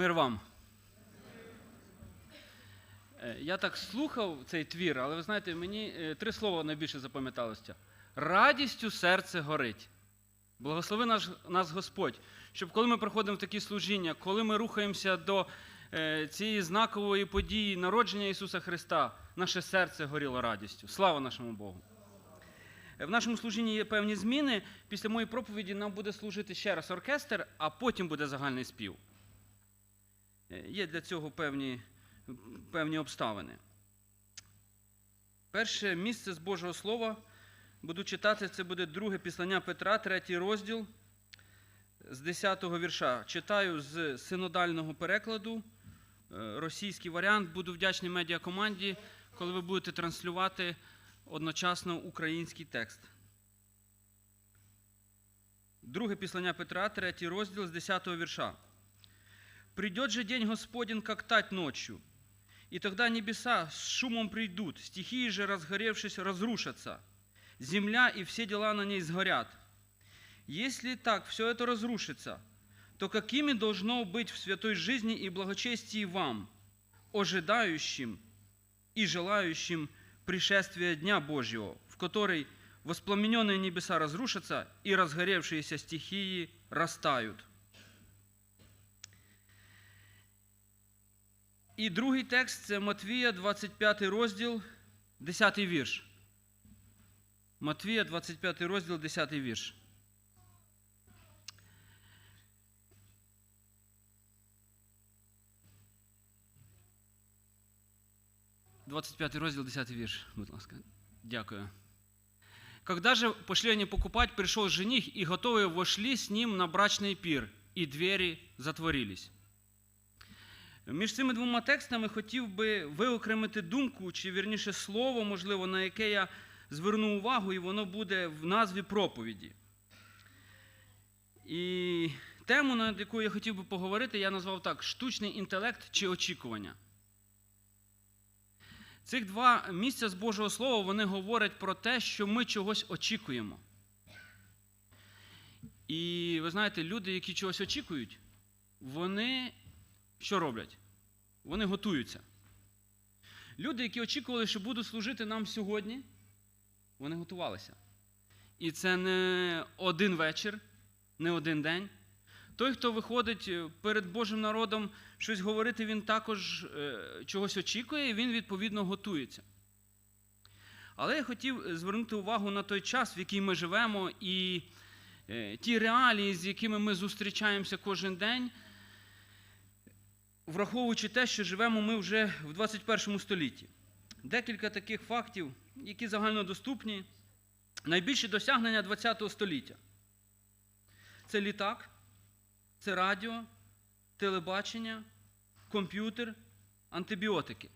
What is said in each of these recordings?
Мир вам. Е, Я так слухав цей твір, але ви знаєте, мені е, три слова найбільше запам'яталося. Радістю серце горить. Благослови наш, нас Господь, щоб коли ми приходимо в такі служіння, коли ми рухаємося до е, цієї знакової події народження Ісуса Христа, наше серце горіло радістю. Слава нашому Богу! Е, В нашому служінні є певні зміни. Після моєї проповіді нам буде служити ще раз оркестр, а потім буде загальний спів. Е, Є для цього певні, певні обставини. Перше місце з Божого Слова буду читати, це буде друге післання Петра, третій розділ з 10-го вірша. Читаю з синодального перекладу, е, російський варіант. Буду вдячний медіакоманді, коли ви будете транслювати одночасно український текст. Друге післання Петра, третій розділ з 10-го вірша. «Придет же день Господень, как тать ночью, и тогда небеса с шумом придут, стихии же, разгоревшись, разрушатся, земля и все дела на ней сгорят. Если так все это разрушится, то какими должно быть в святой жизни и благочестии вам, ожидающим и желающим пришествия Дня Божьего, в который воспламененные небеса разрушатся и разгоревшиеся стихии растают. І другий текст це Матвія, 25 розділ, 10 вірш. Матвія, 25 розділ, 10 вірш. Двадцать пятый розділ, 10 вірш, будь ласка. Дякую. Когда же пошли они покупать, пришел жених, и готовые вошли с ним на брачный пир, и двери затворились. Між цими двома текстами хотів би виокремити думку, чи вірніше слово, можливо, на яке я зверну увагу, і воно буде в назві проповіді. І тему, над якою я хотів би поговорити, я назвав так: штучний інтелект чи очікування. Цих два місця з Божого Слова вони говорять про те, що ми чогось очікуємо. І ви знаєте, люди, які чогось очікують, вони що роблять? Вони готуються. Люди, які очікували, що будуть служити нам сьогодні, вони готувалися. І це не один вечір, не один день. Той, хто виходить перед Божим народом щось говорити, він також е, чогось очікує, і він відповідно готується. Але я хотів звернути увагу на той час, в який ми живемо, і е, ті реалії, з якими ми зустрічаємося кожен день враховуючи те, що живемо ми вже в 21 столітті. Декілька таких фактів, які загальнодоступні. Найбільші досягнення ХХ століття. Це літак, це радіо, телебачення, комп'ютер, антибіотики.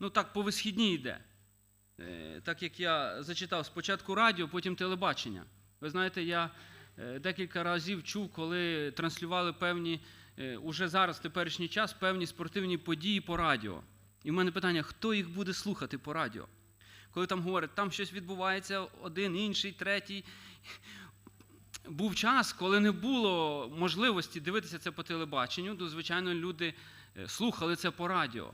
Ну так, по висхідній йде. Е, Так як я зачитав спочатку радіо, потім телебачення. Ви знаєте, я е, декілька разів чув, коли транслювали певні уже зараз, в теперішній час, певні спортивні події по радіо. І в мене питання, хто їх буде слухати по радіо? Коли там говорять, там щось відбувається, один, інший, третій. Був час, коли не було можливості дивитися це по телебаченню, то, звичайно, люди е, слухали це по радіо.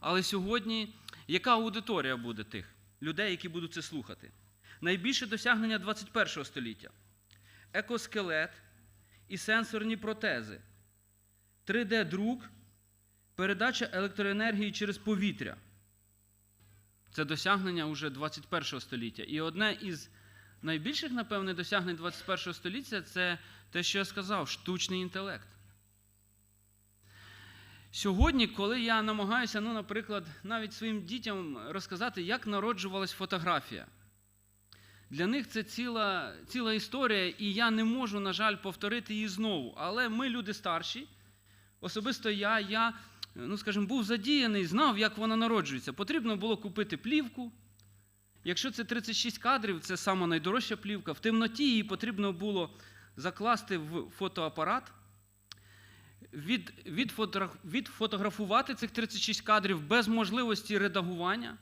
Але сьогодні яка аудиторія буде тих людей, які будуть це слухати? Найбільше досягнення 21 століття екоскелет і сенсорні протези, 3D-друк, передача електроенергії через повітря. Це досягнення вже 21 століття. І одне із найбільших, напевне, досягнень 21 століття це те, що я сказав, штучний інтелект. Сьогодні, коли я намагаюся, ну, наприклад, навіть своїм дітям розказати, як народжувалась фотографія. Для них це ціла, ціла історія, і я не можу, на жаль, повторити її знову. Але ми, люди старші, особисто я, я ну, скажімо, був задіяний, знав, як вона народжується. Потрібно було купити плівку. Якщо це 36 кадрів, це сама найдорожча плівка. В темноті її потрібно було закласти в фотоапарат, від, від, відфотографувати цих 36 кадрів без можливості редагування.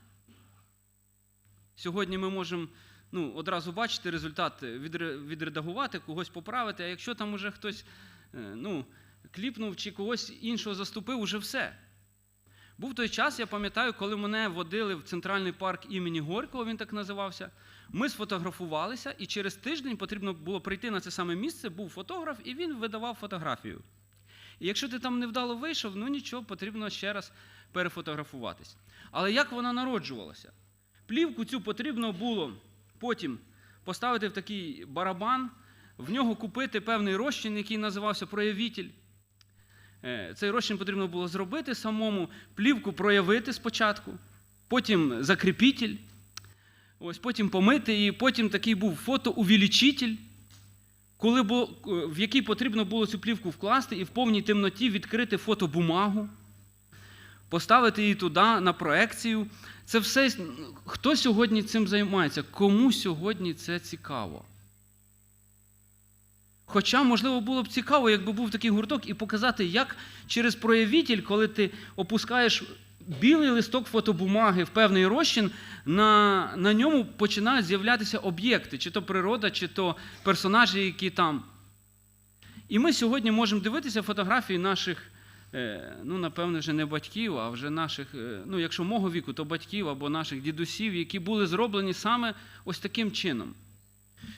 Сьогодні ми можемо ну, одразу бачити результат, відредагувати, когось поправити. А якщо там уже хтось ну, кліпнув чи когось іншого заступив, уже все. Був той час, я пам'ятаю, коли мене водили в центральний парк імені Горького, він так називався. Ми сфотографувалися, і через тиждень потрібно було прийти на це саме місце, був фотограф, і він видавав фотографію. І якщо ти там невдало вийшов, ну нічого, потрібно ще раз перефотографуватись. Але як вона народжувалася? Плівку цю потрібно було потім поставити в такий барабан, в нього купити певний розчин, який називався проявитель. Е, Цей розчин потрібно було зробити самому, плівку проявити спочатку, потім закріпітель, ось потім помити, і потім такий був фотоувеличитель, коли було, в який потрібно було цю плівку вкласти і в повній темноті відкрити фотобумагу, поставити її туди на проекцію. Це все. Хто сьогодні цим займається? Кому сьогодні це цікаво? Хоча, можливо, було б цікаво, якби був такий гурток, і показати, як через проявитель, коли ти опускаєш білий листок фотобумаги в певний розчин, на, на ньому починають з'являтися об'єкти, чи то природа, чи то персонажі, які там. І ми сьогодні можемо дивитися фотографії наших, е, ну, напевне, вже не батьків, а вже наших, е, ну, якщо мого віку, то батьків або наших дідусів, які були зроблені саме ось таким чином.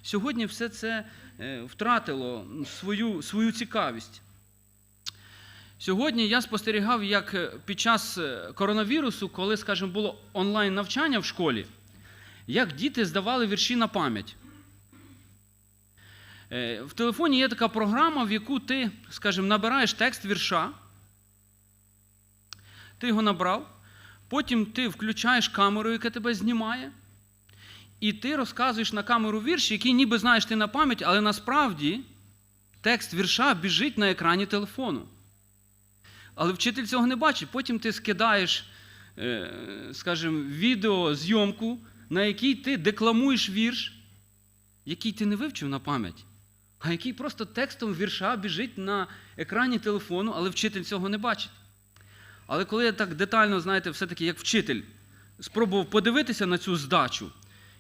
Сьогодні все це е, втратило свою, свою цікавість. Сьогодні я спостерігав, як е, під час е, коронавірусу, коли, скажімо, було онлайн навчання в школі, як діти здавали вірші на пам'ять. В телефоні є така програма, в яку ти, скажімо, набираєш текст вірша, ти його набрав, потім ти включаєш камеру, яка тебе знімає, і ти розказуєш на камеру вірш, який ніби знаєш ти на пам'ять, але насправді текст вірша біжить на екрані телефону. Але вчитель цього не бачить. Потім ти скидаєш, е, скажімо, відеозйомку, на якій ти декламуєш вірш, який ти не вивчив на пам'ять, а який просто текстом вірша біжить на екрані телефону, але вчитель цього не бачить. Але коли я так детально, знаєте, все-таки як вчитель спробував подивитися на цю здачу,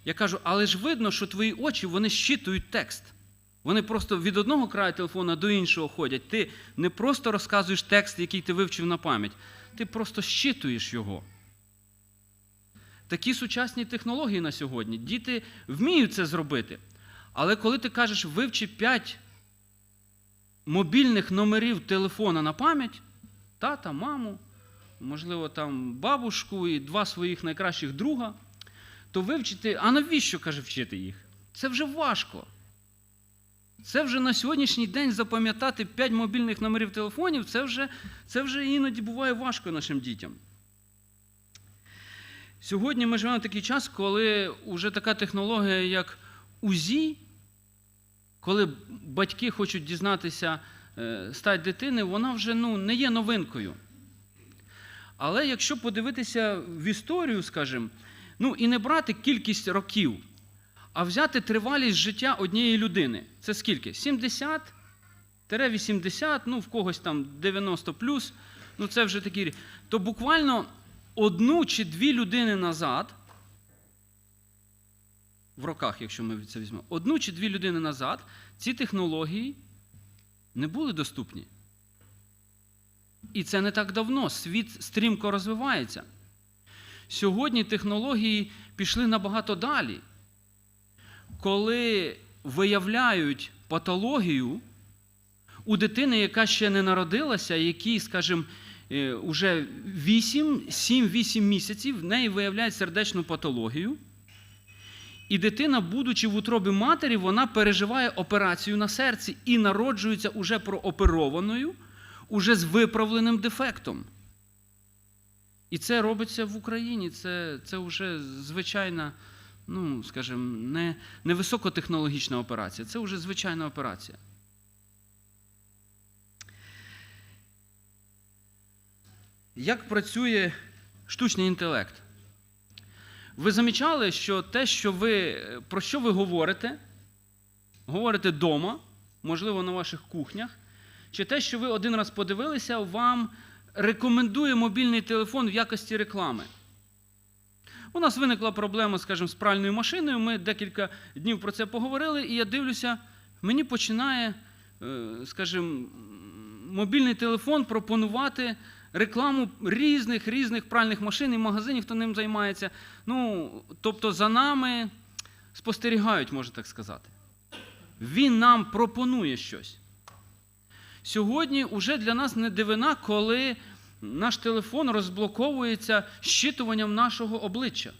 я кажу, але ж видно, що твої очі вони щитують текст. Вони просто від одного краю телефона до іншого ходять. Ти не просто розказуєш текст, який ти вивчив на пам'ять, ти просто щитуєш його. Такі сучасні технології на сьогодні. Діти вміють це зробити. Але коли ти кажеш, вивчи 5 мобільних номерів телефона на пам'ять, тата, маму, можливо, там бабушку і два своїх найкращих друга, то вивчити, а навіщо каже вчити їх? Це вже важко. Це вже на сьогоднішній день запам'ятати 5 мобільних номерів телефонів, це вже, це вже іноді буває важко нашим дітям. Сьогодні ми живемо в такий час, коли вже така технологія, як УЗІ, коли батьки хочуть дізнатися е, стать дитини, вона вже ну, не є новинкою. Але якщо подивитися в історію, скажімо, ну і не брати кількість років, а взяти тривалість життя однієї людини. Це скільки? 70-80, ну в когось там 90 плюс, ну це вже такі. То буквально одну чи дві людини назад, в роках, якщо ми це візьмемо, одну чи дві людини назад ці технології не були доступні. І це не так давно. Світ стрімко розвивається. Сьогодні технології пішли набагато далі. Коли виявляють патологію у дитини, яка ще не народилася, якій, скажімо, вже 8, 7-8 місяців в неї виявляють сердечну патологію. І дитина, будучи в утробі матері, вона переживає операцію на серці і народжується уже прооперованою, уже з виправленим дефектом. І це робиться в Україні. Це це вже звичайна, ну, скажімо, не, не високотехнологічна операція, це вже звичайна операція. Як працює штучний інтелект? Ви замічали, що те, що ви, про що ви говорите, говорите вдома, можливо, на ваших кухнях, чи те, що ви один раз подивилися, вам рекомендує мобільний телефон в якості реклами. У нас виникла проблема, скажімо, з пральною машиною. Ми декілька днів про це поговорили, і я дивлюся, мені починає, скажімо, мобільний телефон пропонувати рекламу різних різних пральних машин і магазинів, хто ним займається. Ну, тобто за нами спостерігають, можна так сказати. Він нам пропонує щось. Сьогодні вже для нас не дивина, коли наш телефон розблоковується щитуванням нашого обличчя.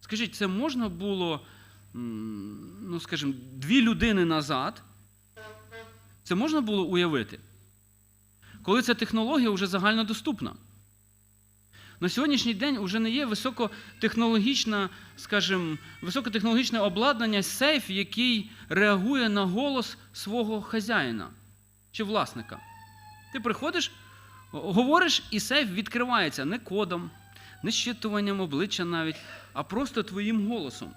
Скажіть, це можна було, ну, скажімо, дві людини назад? Це можна було уявити? Коли ця технологія вже загальнодоступна. На сьогоднішній день вже не є високотехнологічна, скажімо, високотехнологічне обладнання сейф, який реагує на голос свого хазяїна чи власника. Ти приходиш, говориш, і сейф відкривається не кодом, не щитуванням обличчя навіть, а просто твоїм голосом.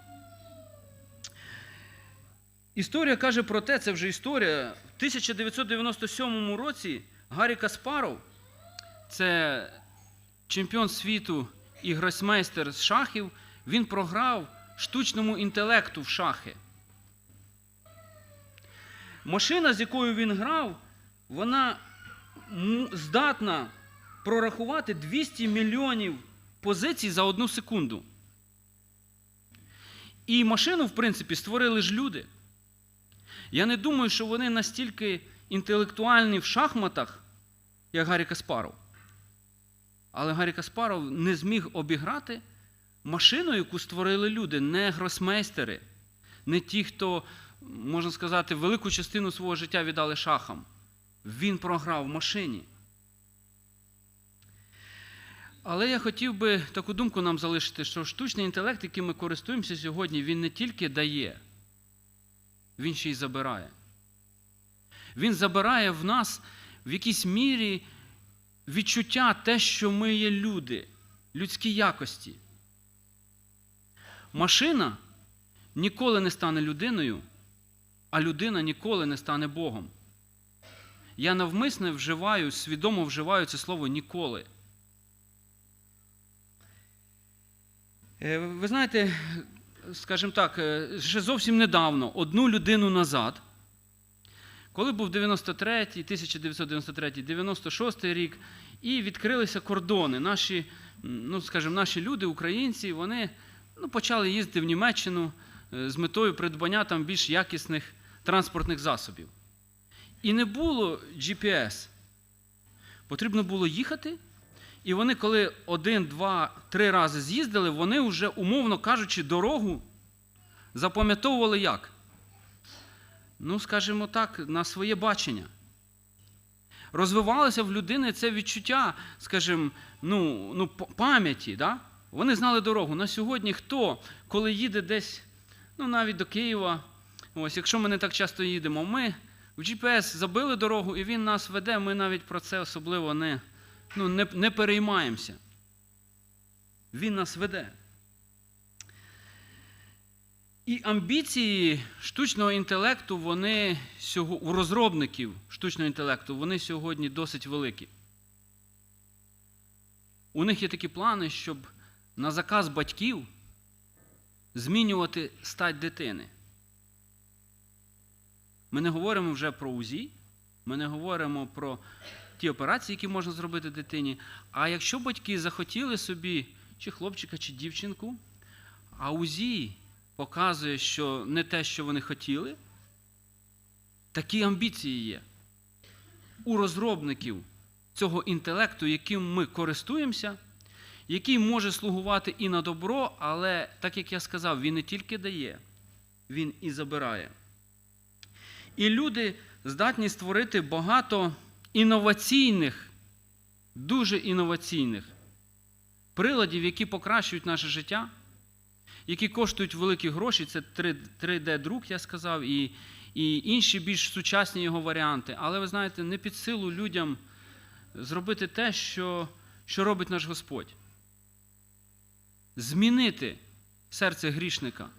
Історія каже про те, це вже історія. В 1997 році Гаррі Каспаров, це чемпіон світу і гросмейстер з шахів, він програв штучному інтелекту в шахи. Машина, з якою він грав, вона здатна прорахувати 200 мільйонів позицій за одну секунду. І машину, в принципі, створили ж люди. Я не думаю, що вони настільки інтелектуальні в шахматах, як Гаррі Каспаров. Але Гаррі Каспаров не зміг обіграти машину, яку створили люди, не гросмейстери, не ті, хто, можна сказати, велику частину свого життя віддали шахам. Він програв в машині. Але я хотів би таку думку нам залишити, що штучний інтелект, яким ми користуємося сьогодні, він не тільки дає, він ще й забирає. Він забирає в нас в якійсь мірі відчуття те, що ми є люди, людські якості. Машина ніколи не стане людиною, а людина ніколи не стане Богом. Я навмисне вживаю, свідомо вживаю це слово ніколи. Е, Ви знаєте, скажімо так, е, ще зовсім недавно, одну людину назад, коли був 93-й, 1993 96 рік, і відкрилися кордони. Наші, ну, скажімо, наші люди, українці, вони ну, почали їздити в Німеччину е, з метою придбання там більш якісних транспортних засобів. І не було GPS. Потрібно було їхати. І вони, коли один, два, три рази з'їздили, вони вже, умовно кажучи, дорогу запам'ятовували як? Ну, скажімо так, на своє бачення. Розвивалося в людини це відчуття, скажімо, ну, ну, пам'яті. Да? Вони знали дорогу. На сьогодні хто, коли їде десь, ну навіть до Києва, ось, якщо ми не так часто їдемо, ми в GPS забили дорогу і він нас веде, ми навіть про це особливо не, ну, не, не переймаємося. Він нас веде. І амбіції штучного інтелекту, вони сього- у розробників штучного інтелекту, вони сьогодні досить великі. У них є такі плани, щоб на заказ батьків змінювати стать дитини. Ми не говоримо вже про УЗІ, ми не говоримо про ті операції, які можна зробити дитині. А якщо батьки захотіли собі чи хлопчика, чи дівчинку, а УЗІ показує, що не те, що вони хотіли, такі амбіції є у розробників цього інтелекту, яким ми користуємося, який може слугувати і на добро, але, так як я сказав, він не тільки дає, він і забирає. І люди здатні створити багато інноваційних, дуже інноваційних приладів, які покращують наше життя, які коштують великі гроші. Це 3D-друк, я сказав, і, і інші більш сучасні його варіанти. Але ви знаєте, не під силу людям зробити те, що, що робить наш Господь. Змінити серце грішника,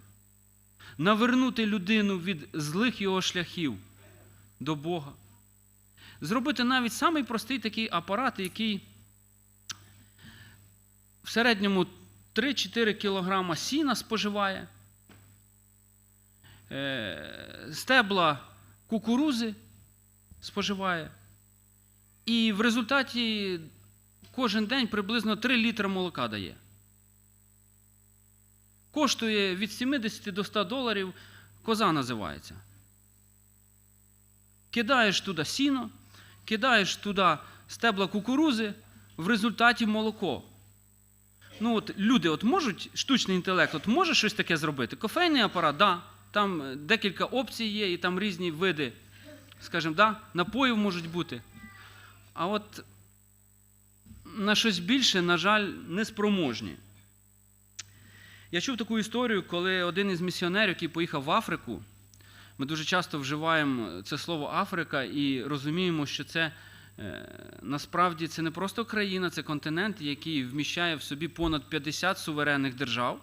навернути людину від злих його шляхів до Бога. Зробити навіть самий простий такий апарат, який в середньому 3-4 кілограма сіна споживає, е, стебла кукурузи споживає, І в результаті кожен день приблизно 3 літри молока дає. Коштує від 70 до 100 доларів, коза називається. Кидаєш туди сіно, кидаєш туди стебла кукурузи, в результаті молоко. Ну от люди от можуть, штучний інтелект, от може щось таке зробити. Кофейний апарат, да, там е, декілька опцій є, і там різні види, скажімо, да, напоїв можуть бути. А от на щось більше, на жаль, неспроможні. Я чув таку історію, коли один із місіонерів, який поїхав в Африку, ми дуже часто вживаємо це слово Африка і розуміємо, що це е, насправді це не просто країна, це континент, який вміщає в собі понад 50 суверенних держав.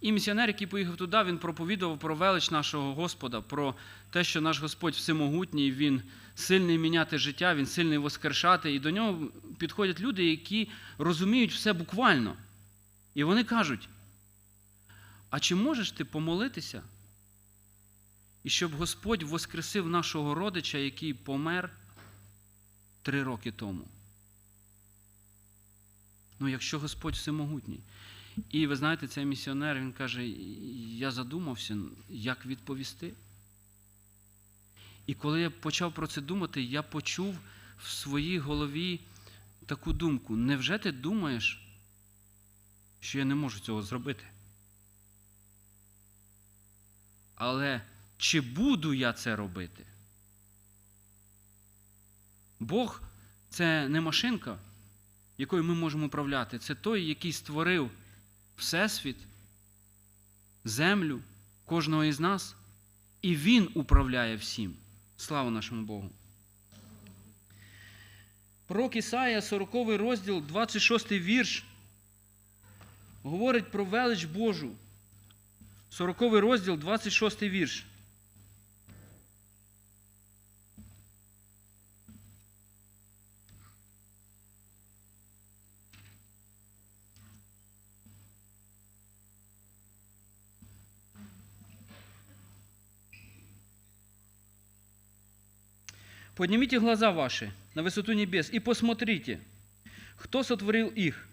І місіонер, який поїхав туди, він проповідував про велич нашого Господа, про те, що наш Господь всемогутній, Він сильний міняти життя, Він сильний воскрешати. І до нього підходять люди, які розуміють все буквально. І вони кажуть: а чи можеш ти помолитися? І щоб Господь воскресив нашого родича, який помер три роки тому. Ну, якщо Господь всемогутній. І ви знаєте, цей місіонер, він каже: я задумався, як відповісти. І коли я почав про це думати, я почув в своїй голові таку думку: невже ти думаєш, що я не можу цього зробити? Але чи буду я це робити? Бог це не машинка, якою ми можемо управляти. Це той, який створив Всесвіт, землю, кожного із нас, і Він управляє всім. Слава нашому Богу. Пророк Ісая, 40 розділ, 26 вірш, говорить про велич Божу. 40 розділ, 26 вірш. Поднимите глаза ваши на высоту небес и посмотрите, кто сотворил их,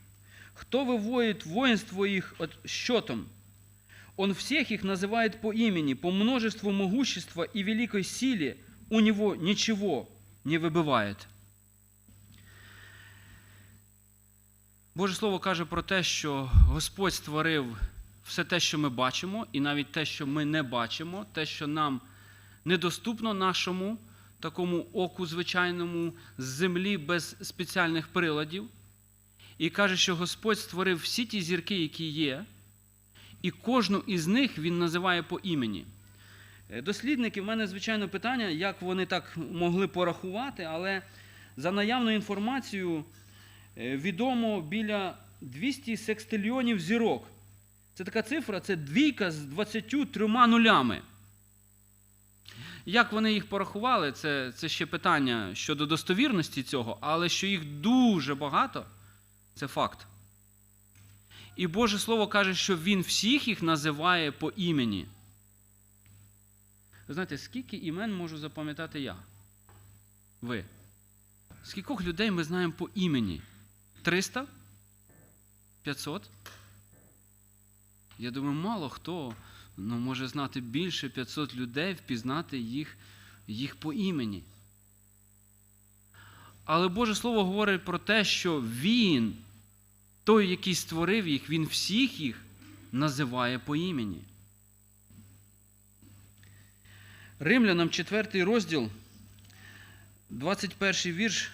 кто выводит воинство их от счетом. Он всех их называет по имени, по множеству могущества и великой силе у него ничего не вибивает. Боже Слово каже про те, що Господь створив все те, що ми бачимо, і навіть те, що ми не бачимо, те, що нам недоступно нашому такому оку звичайному з землі без спеціальних приладів. І каже, що Господь створив всі ті зірки, які є, і кожну із них Він називає по імені. Е, Дослідники, в мене, звичайно, питання, як вони так могли порахувати, але за наявною інформацією е, відомо біля 200 секстильйонів зірок. Це така цифра, це двійка з 23 нулями. Як вони їх порахували, це, це ще питання щодо достовірності цього, але що їх дуже багато, це факт. І Боже Слово каже, що Він всіх їх називає по імені. Ви знаєте, скільки імен можу запам'ятати я? Ви? Скількох людей ми знаємо по імені? 300? 500? Я думаю, мало хто ну, може знати більше 500 людей, впізнати їх, їх по імені. Але Боже Слово говорить про те, що Він, той, який створив їх, Він всіх їх називає по імені. Римлянам 4 розділ, 21 вірш.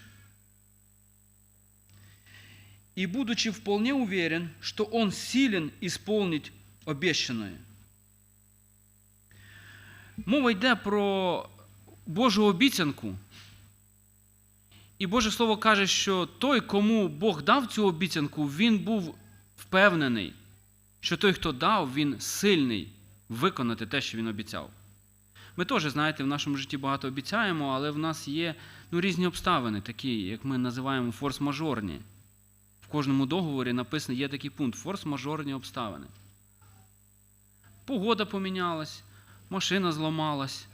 «И будучи вполне уверен, что он силен исполнить обещанное». Мова йде про Божу обіцянку. І Боже Слово каже, що той, кому Бог дав цю обіцянку, він був впевнений, що той, хто дав, він сильний виконати те, що він обіцяв. Ми теж, знаєте, в нашому житті багато обіцяємо, але в нас є ну, різні обставини, такі, як ми називаємо форс-мажорні. В кожному договорі написано, є такий пункт форс-мажорні обставини. Погода помінялась, машина зламалась,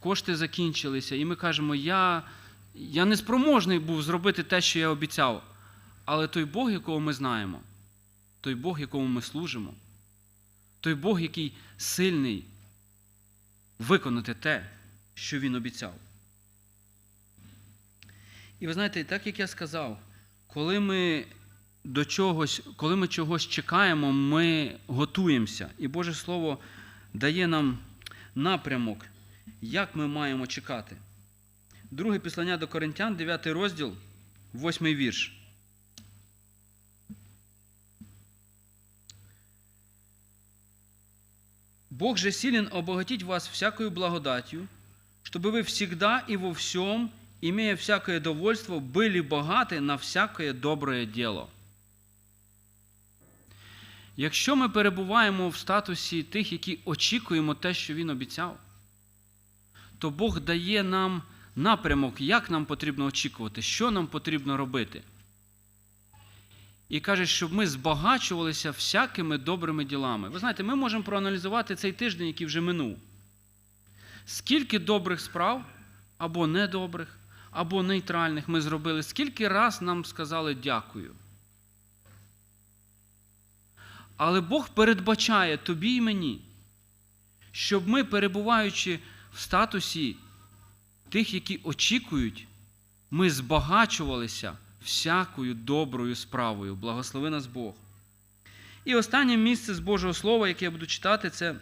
кошти закінчилися, і ми кажемо, я, я не спроможний був зробити те, що я обіцяв. Але той Бог, якого ми знаємо, той Бог, якому ми служимо, той Бог, який сильний виконати те, що Він обіцяв. І ви знаєте, так як я сказав, коли ми до чогось, коли ми чогось чекаємо, ми готуємося. І Боже Слово дає нам напрямок, як ми маємо чекати. Друге післання до Коринтян, 9 розділ, 8 вірш. Бог же силен обогатить вас всякою благодатью, чтобы вы всегда и во всем, имея всякое довольство, были богаты на всякое доброе дело. Якщо ми перебуваємо в статусі тих, які очікуємо те, що Він обіцяв, то Бог дає нам напрямок, як нам потрібно очікувати, що нам потрібно робити. І каже, щоб ми збагачувалися всякими добрими ділами. Ви знаєте, ми можемо проаналізувати цей тиждень, який вже минув. Скільки добрих справ, або недобрих, або нейтральних ми зробили, скільки раз нам сказали дякую. Але Бог передбачає тобі і мені, щоб ми, перебуваючи в статусі тих, які очікують, ми збагачувалися всякою доброю справою. Благослови нас Бог. І останнє місце з Божого Слова, яке я буду читати, це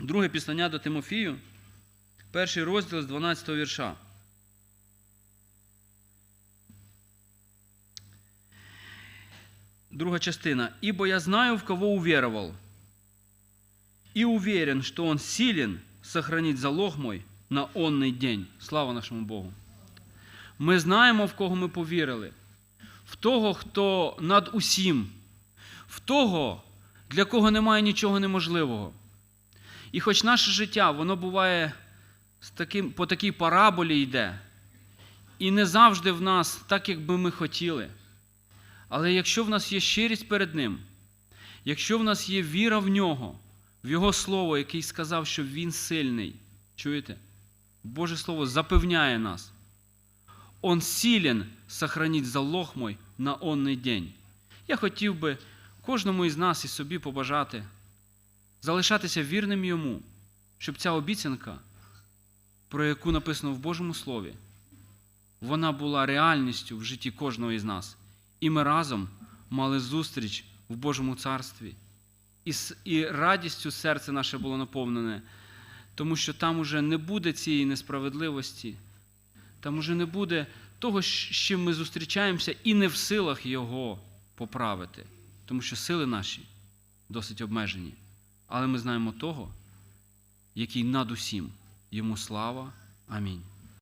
друге післання до Тимофію, перший розділ з 12 вірша. Друга частина. «Ибо я знаю, в кого уверовал, и уверен, что он силен сохранить залог мой на онний день». Слава нашому Богу. Ми знаємо, в кого ми повірили, в того, хто над усім, в того, для кого немає нічого неможливого. І хоч наше життя, воно буває з таким, по такій параболі йде, і не завжди в нас так, як би ми хотіли. Але якщо в нас є щирість перед Ним, якщо в нас є віра в нього, в Його Слово, який сказав, що Він сильний, чуєте? Боже Слово запевняє нас. Он силен сохранить залог мой на онний день. Я хотів би кожному із нас і собі побажати залишатися вірним йому, щоб ця обіцянка, про яку написано в Божому Слові, вона була реальністю в житті кожного із нас. І ми разом мали зустріч в Божому царстві. І, радістю серце наше було наповнене, тому що там уже не буде цієї несправедливості, там уже не буде того, з чим ми зустрічаємося, і не в силах його поправити, тому що сили наші досить обмежені. Але ми знаємо того, який над усім. Йому слава. Амінь.